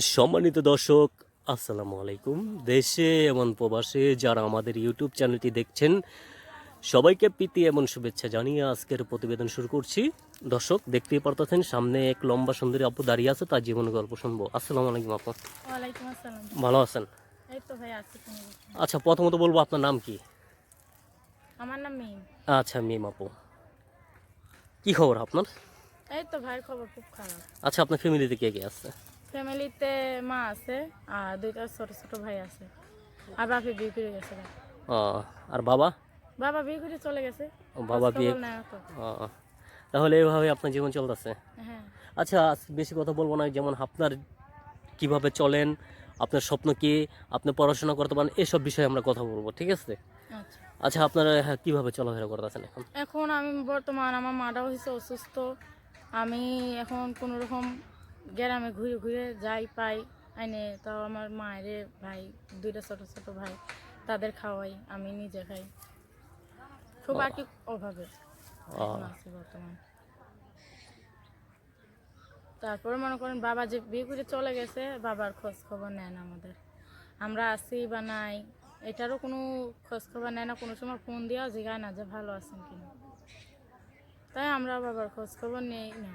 সম্মানিত দর্শক আসসালামু আলাইকুম। দেশে এমন প্রবাসে যারা আমাদের ইউটিউব চ্যানেলটি দেখছেন সবাইকে প্রীতি এমন শুভেচ্ছা জানিয়ে আজকের প্রতিবেদন শুরু করছি। দর্শক দেখতেই পারতেছেন সামনে এক লম্বা সুন্দরী আপু দাঁড়িয়ে আছে তার জীবনের গল্প শুনব। আসসালামু আলাইকুম আপু। ভালো আছেন। আচ্ছা প্রথমত বলব আপনার নাম কি? আমার নাম মিম। আচ্ছা মিম আপু। কি খবর আপনার? এই তো ভাইয়ের খবর খুব খারাপ। আচ্ছা আপনার ফ্যামিলিতে কে কে আছে? ফ্যামিলিতে মা আছে আর দুইটা ছোট ছোট ভাই আছে। আর বাপি বিয়ে করে গেছে ও আর বাবা? বাবা বিয়ে করে চলে গেছে। বাবা বিয়ে? তাহলে এইভাবে আপনার জীবন চলতেছে? হ্যাঁ। আচ্ছা বেশি কথা বলব না যেমন আপনার কীভাবে চলেন আপনার স্বপ্ন কি আপনি পড়াশোনা করতে পারেন এসব বিষয়ে আমরা কথা বলব ঠিক আছে? আচ্ছা। আচ্ছা আপনারা হ্যাঁ, কীভাবে চলাফেরা করতেছেন এখন? এখন আমি বর্তমান আমার মাটাও হয়েছে অসুস্থ। আমি এখন কোনো রকম গ্রামে ঘুরে ঘুরে যাই পাই। আইনে তাও আমার মায়ের ভাই দুইটা ছোট ছোট ভাই তাদের খাওয়াই আমি নিজে খাই। খুব আর কি অভাবে আছি বর্তমান। তারপরে মনে করেন বাবা যে বিয়ে করে চলে গেছে বাবার খোঁজ খবর নেয় না আমাদের। আমরা আছি বা নাই এটারও কোনো খোঁজ খবর নেয় না। কোনো সময় ফোন দিয়েও জিগায় না যে ভালো আছেন কিনা। তাই আমরা বাবার খোঁজ খবর নেই। না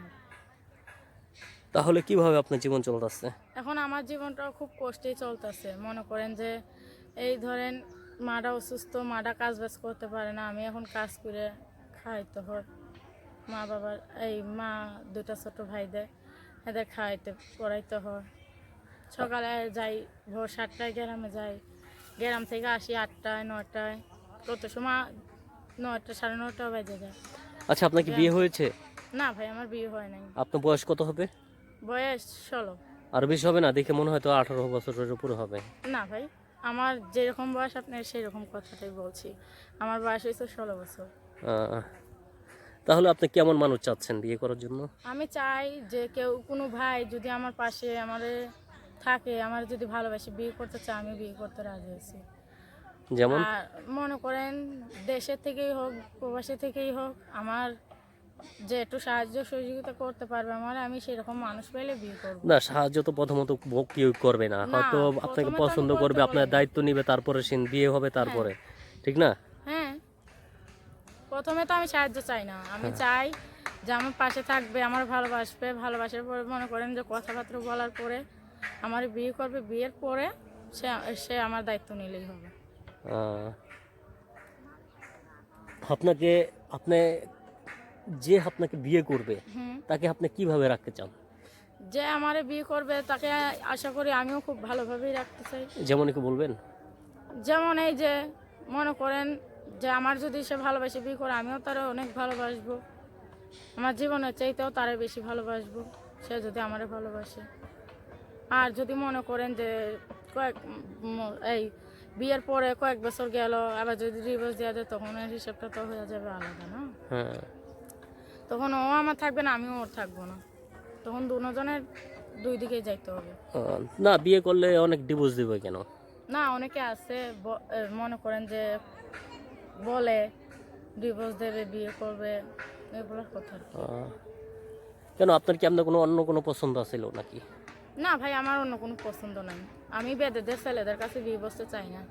তাহলে কীভাবে আপনার জীবন চলতেছে? এখন আমার জীবনটাও খুব কষ্টেই চলতেছে। মনে করেন যে এই ধরেন মাটা অসুস্থ মাটা কাজ বাজ করতে পারে না আমি এখন কাজ করে খাইতে হয় মা বাবার এই মা দুটা ছোট ভাইদের এদের খাইতে পড়াইতে হয়। সকালে যাই ভোর সাতটায় গ্রামে যাই। গ্রাম থেকে আসি আটটায় নটায় কত সময়? নয়টা সাড়ে নটা বেজে যায়। আচ্ছা আপনার কি বিয়ে হয়েছে? না ভাই আমার বিয়ে হয় নাই। আপনার বয়স কত হবে? বয়স ষোলো। আর বেশি হবে না? দেখে মনে হয় তো আঠারো বছরের উপরে হবে। না ভাই আমার যেরকম বয়স আপনার সেই রকম কথাটাই বলছি। আমার বয়স হয়েছে ষোলো বছর। তাহলে আপনি কেমন মানুষ চাচ্ছেন বিয়ে করার জন্য? আমি চাই যে কেউ কোনো ভাই যদি আমার পাশে আমার থাকে আমার যদি ভালোবাসে বিয়ে করতে চায় আমি বিয়ে করতে রাজি আছি যেমন? মনে করেন দেশের থেকেই হোক প্রবাসী থেকেই হোক আমার যে একটু সাহায্য সহযোগিতা করতে পারবে আমার আমি সেরকম মানুষ পেলে বিয়ে করব। না সাহায্য তো প্রথমত কেউ করবে না। হয়তো আপনাকে পছন্দ করবে আপনার দায়িত্ব নিবে তারপরে সে বিয়ে হবে তারপরে। ঠিক না? হ্যাঁ। প্রথমে তো আমি সাহায্য চাই না। আমি হ্যাঁ। চাই যে আমার পাশে থাকবে আমার ভালোবাসবে ভালোবাসার পরে মনে করেন যে কথাবার্তা বলার পরে আমার বিয়ে করবে বিয়ের পরে সে সে আমার দায়িত্ব নিলেই হবে। আপনাকে আপনি যে আপনাকে বিয়ে করবে তাকে আপনি কীভাবে রাখতে চান? যে আমার বিয়ে করবে তাকে আশা করি আমিও খুব ভালোভাবেই রাখতে চাই। যেমন কি বলবেন। যেমন এই যে মনে করেন যে আমার যদি সে ভালোবাসে বিয়ে করে আমিও তারা অনেক ভালোবাসবো। আমার জীবনের চাইতেও তারা বেশি ভালোবাসবো সে যদি আমারে ভালোবাসে। আর যদি মনে করেন যে কয়েক এই বিয়ের পরে কয়েক বছর গেল আবার যদি ডিভোর্স দেওয়া যায় তখন হিসাবটা তো হয়ে যাবে আলাদা না? হ্যাঁ। তখন ও আমার থাকবে না আমিও ওর থাকব না। তখন দুজনের দুই দিকে যাইতে হবে। না বিয়ে করলে অনেক ডিভোর্স দিবে কেন? না অনেকে আছে মনে করেন যে বলে ডিভোর্স দেবে বিয়ে করবে এগুলোর কথা। কেন আপনার কি আপনার কোনো অন্য কোনো পছন্দ আছিল নাকি? না ভাই আমার অন্য কোনো পছন্দ নাই। আমি বেদেদের ছেলেদের কাছে বিয়ে বসতে চাই না।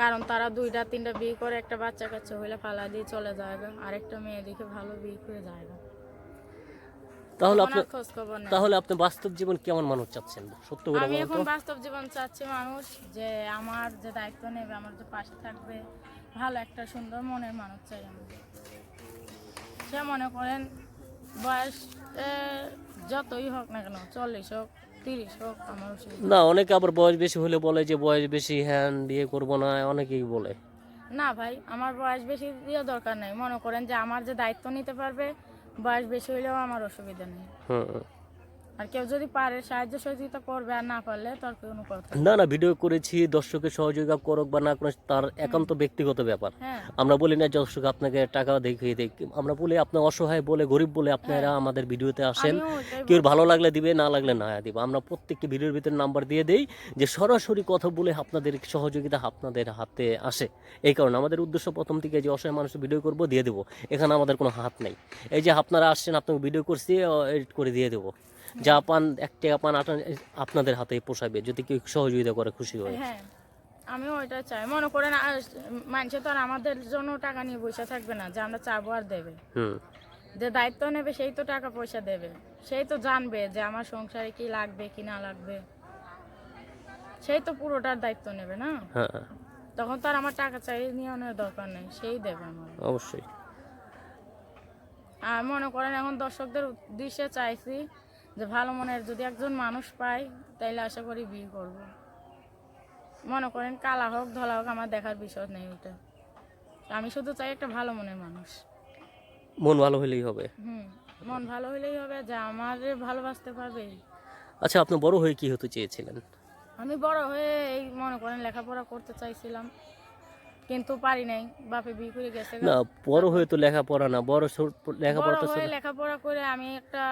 কারণ তারা দুইটা তিনটা বিয়ে করে একটা বাচ্চা কাচ্চা হইলে ফালা দিয়ে চলে যায়। আরেকটা মেয়ে দেখে ভালো বিয়ে করে যায়। তাহলে আপনি তাহলে আপনি বাস্তব জীবন কেমন মানুষ চাচ্ছেন সত্য করে আমি এখন বাস্তব জীবন চাচ্ছি মানুষ যে আমার যে দায়িত্ব নেবে আমার যে পাশে থাকবে ভালো একটা সুন্দর মনের মানুষ চাই আমি সে মনে করেন বয়স যতই হোক না কেন চল্লিশ হোক না অনেকে আবার বয়স বেশি হলে বলে যে বয়স বেশি হ্যান বিয়ে করব না অনেকেই বলে। না ভাই আমার বয়স বেশি দিয়ে দরকার নেই। মনে করেন যে আমার যে দায়িত্ব নিতে পারবে বয়স বেশি হলেও আমার অসুবিধা নেই। হুম। আর কেউ যদি পারে সাহায্য সহযোগিতা করবে আর না পারলে তার কোনো কথা না না ভিডিও করেছি দর্শকের সহযোগিতা করুক বা না করুক তার একান্ত ব্যক্তিগত ব্যাপার। হ্যাঁ। আমরা বলি না দর্শক আপনাকে টাকা দেখিয়ে দেখ আমরা বলি আপনি অসহায় বলে গরিব বলে আপনারা আমাদের ভিডিওতে আসেন। কেউ ভালো লাগলে দিবে না লাগলে না দিব। আমরা প্রত্যেকটি ভিডিওর ভিতরে নাম্বার দিয়ে দেই যে সরাসরি কথা বলে আপনাদের সহযোগিতা আপনাদের হাতে আসে। এই কারণে আমাদের উদ্দেশ্য প্রথম থেকে যে অসহায় মানুষ ভিডিও করব দিয়ে দেবো। এখানে আমাদের কোনো হাত নেই। এই যে আপনারা আসছেন আপনাকে ভিডিও করছি এডিট করে দিয়ে দেবো। যা পান এক টাকা পান আপনাদের হাতে পোষাবে যদি কেউ সহযোগিতা করে খুশি হয়। হ্যাঁ আমিও ওইটা চাই। মনে করেন মানুষে তো আর আমাদের জন্য টাকা নিয়ে বসে থাকবে না যে আমরা চাবো আর দেবে। যে দায়িত্ব নেবে সেই তো টাকা পয়সা দেবে। সেই তো জানবে যে আমার সংসারে কি লাগবে কি না লাগবে। সেই তো পুরোটার দায়িত্ব নেবে না? হ্যাঁ। তখন তো আর আমার টাকা চাই নিয়ে দরকার নেই সেই দেবে আমার। অবশ্যই। আর মনে করেন এখন দর্শকদের উদ্দেশ্যে চাইছি যে ভালো মনের যদি একজন মানুষ পাই তাইলে আশা করি বিয়ে করব। মনে করেন কালা হোক ধলা হোক আমার দেখার বিষয় নেই ওটা আমি শুধু চাই একটা ভালো মনের মানুষ। মন ভালো হলেই হবে। হুম মন ভালো হলেই হবে যে আমার ভালোবাসতে পারবে। আচ্ছা আপনি বড় হয়ে কি হতে চেয়েছিলেন? আমি বড় হয়ে এই মনে করেন লেখাপড়া করতে চাইছিলাম কিন্তু পারি নাই। বাপে বিয়ে করে গেছে। না বড় হয়ে তো লেখাপড়া না বড় লেখাপড়া তো লেখাপড়া করে আমি একটা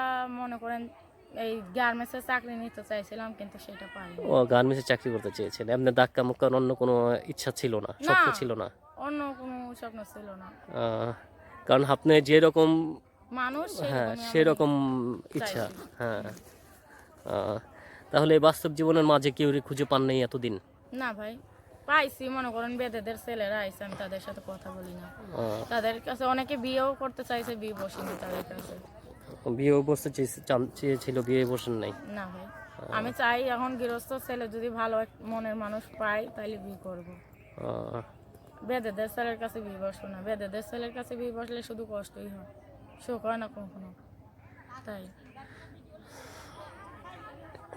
মনে করেন এই গার্মেন্টসের চাকরি নিতে চাইছিলাম কিন্তু সেটা পারি ও গার্মেন্টসে চাকরি করতে চেয়েছেন। এমনি ধাক্কা মুক্কার অন্য কোনো ইচ্ছা ছিল না? স্বপ্ন ছিল না? অন্য কোনো স্বপ্ন ছিল না। কারণ আপনি যেরকম মানুষ হ্যাঁ সেরকম ইচ্ছা হ্যাঁ। তাহলে বাস্তব জীবনের মাঝে কেউ খুঁজে পান নাই এতদিন? না ভাই পাইছি মনে করেন বেদেদের ছেলেরা আইসে আমি তাদের সাথে কথা বলি না। তাদের কাছে অনেকে বিয়েও করতে চাইছে বিয়ে বসিনি তাদের কাছে। বিয়ে বসতে চেয়েছিল বিয়ে বসেন নাই? না ভাই। আমি চাই এখন গৃহস্থ ছেলে যদি ভালো মনের মানুষ পাই তাহলে বিয়ে করব। বেদেদের ছেলের কাছে বিয়ে বসবো না। বেদেদের ছেলের কাছে বিয়ে বসলে শুধু কষ্টই হয়। সুখ হয় না কখনো। তাই।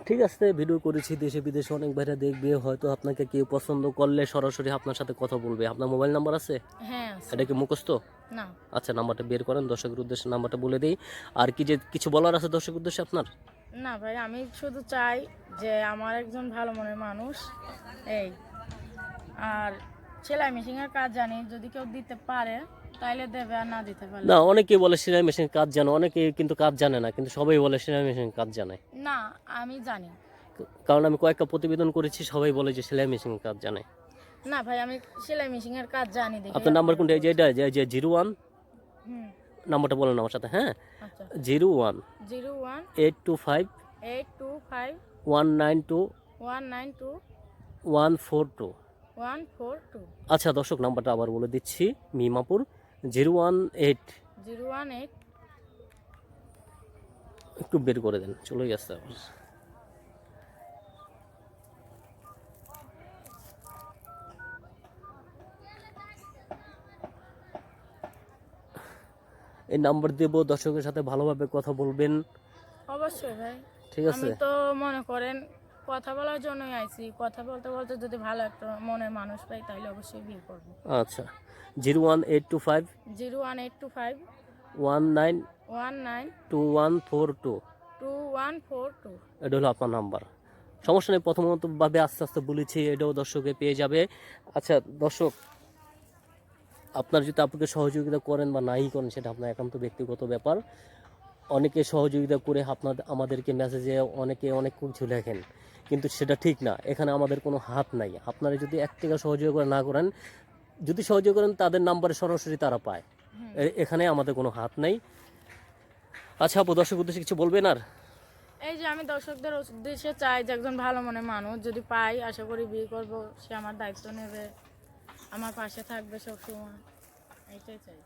ঠিক আছে ভিডিও করেছি দেশে বিদেশে অনেক বাইরে দেখবে হয়তো আপনাকে কেউ পছন্দ করলে সরাসরি আপনার সাথে কথা বলবে। আপনার মোবাইল নাম্বার আছে? হ্যাঁ এটা কি মুখস্থ? না। আচ্ছা নাম্বারটা বের করেন দর্শকের উদ্দেশ্যে নাম্বারটা বলে দিই। আর কি যে কিছু বলার আছে দর্শকের উদ্দেশ্যে আপনার? না ভাই আমি শুধু চাই যে আমার একজন ভালো মনের মানুষ এই। আর সেলাই মেশিনের কাজ জানি যদি কেউ দিতে পারে তাইলে দেবে আর না দিতে পারলে? না অনেকে বলে সেলাই মেশিন কাজ জানে অনেকে কিন্তু কাজ জানে না কিন্তু সবাই বলে সেলাই মেশিন কাজ জানে। না আমি জানি। কারণ আমি কয়েকটা প্রতিবেদন করেছি সবাই বলে যে সেলাই মেশিন কাজ জানে। না ভাই আমি সেলাই মেশিনের কাজ জানি দেখি। আপনার নাম্বার কোনটা? এই যে এটা যে যে জিরো ওয়ান। নাম্বারটা বলেন আমার সাথে হ্যাঁ? আচ্ছা। Zero one. Zero one. Eight two five. Eight two five. One nine two. One nine two. One four two. One four two. আচ্ছা দর্শক নাম্বারটা আবার বলে দিচ্ছি Mimapur. Zero one eight. Zero one eight. একটু বের করে দেন চলে যাচ্ছে আবার। এই নাম্বার দেব দর্শকের সাথে ভালোভাবে কথা বলবেন। অবশ্যই ভাই। ঠিক আছে। তো মনে করেন কথা বলার জন্যই আইছি। কথা বলতে বলতে যদি ভালো একটা মনের মানুষ পাই তাহলে অবশ্যই বিয়ে করব। আচ্ছা। Zero one eight two five zero one eight two five one nine one nine two one four two two one four two এটা হলো আপনার নাম্বার। সমস্যা নেই প্রথমত ভাবে আস্তে আস্তে বলেছি এটাও দর্শকে পেয়ে যাবে। আচ্ছা দর্শক আপনার যদি আপনাকে সহযোগিতা করেন বা নাই করেন সেটা আপনার একান্ত ব্যক্তিগত ব্যাপার। অনেকে সহযোগিতা করে আপনাদের আমাদেরকে মেসেজে অনেকে অনেক কিছু লেখেন কিন্তু সেটা ঠিক না। এখানে আমাদের কোনো হাত নাই। আপনারা যদি এক টাকা সহযোগিতা না করেন যদি সহযোগ করেন তাদের নাম্বারে সরাসরি তারা পায়। এখানে আমাদের কোনো হাত নেই। আচ্ছা আপু দর্শক উদ্দেশ্যে কিছু বলবেন আর? এই যে আমি দর্শকদের উদ্দেশ্যে চাই যে একজন ভালো মনে মানুষ যদি পাই আশা করি বিয়ে করব সে আমার দায়িত্ব নেবে আমার পাশে থাকবে সবসময় এইটাই চাই।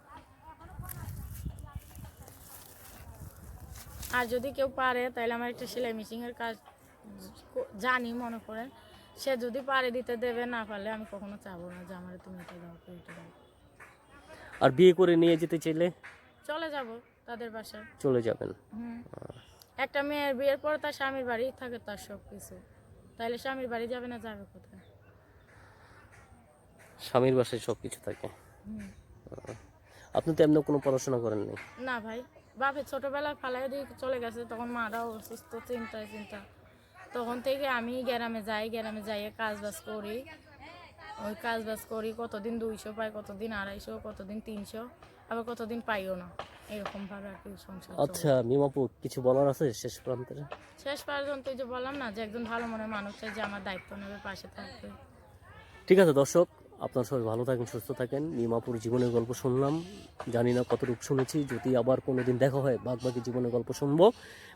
আর যদি কেউ পারে তাহলে আমার একটা সেলাই মেশিনের কাজ জানি মনে করেন। সে যদি পারে দিতে দেবে না পারলে আমি কখনো চাবো না যে আমার তুমি এটা দাও এটা দাও। আর বিয়ে করে নিয়ে যেতে চাইলে? চলে যাব তাদের বাসায়। চলে যাবেন। একটা মেয়ের বিয়ের পর তার স্বামীর বাড়ি থাকে তার সব কিছু তাহলে স্বামীর বাড়ি যাবে না যাবে কোথায়? স্বামীর বাসায় সব কিছু থাকে আপনি তো এমনি কোনো পড়াশোনা করেননি না ভাই বাপে ছোটবেলায় ফালাই দিয়ে চলে গেছে তখন মারাও অসুস্থ চিন্তায় চিন্তা তখন থেকে আমি গ্রামে যাই গ্রামে যাইয়ে কাজ বাজ করি। ওই কাজ বাজ করি কতদিন দুইশো পাই কতদিন আড়াইশো কতদিন তিনশো আবার কতদিন পাইও না। এরকম ভাবে আর কি সংসার আচ্ছা মিমাপু কিছু বলার আছে শেষ প্রান্তে? শেষ পর্যন্ত যে বললাম না যে একজন ভালো মনের মানুষ চাই যে আমার দায়িত্ব নেবে পাশে থাকবে। ঠিক আছে দর্শক আপনার সবাই ভালো থাকেন সুস্থ থাকেন। নিমাপুর জীবনের গল্প শুনলাম। জানি না কতটুকু শুনেছি যদি আবার কোনো দিন দেখা হয় বাঘ বাকি জীবনের গল্প শুনব।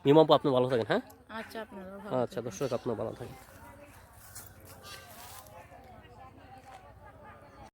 নিমাপুর আপনি ভালো থাকেন হ্যাঁ? আচ্ছা আচ্ছা দর্শক আপনার ভালো থাকেন।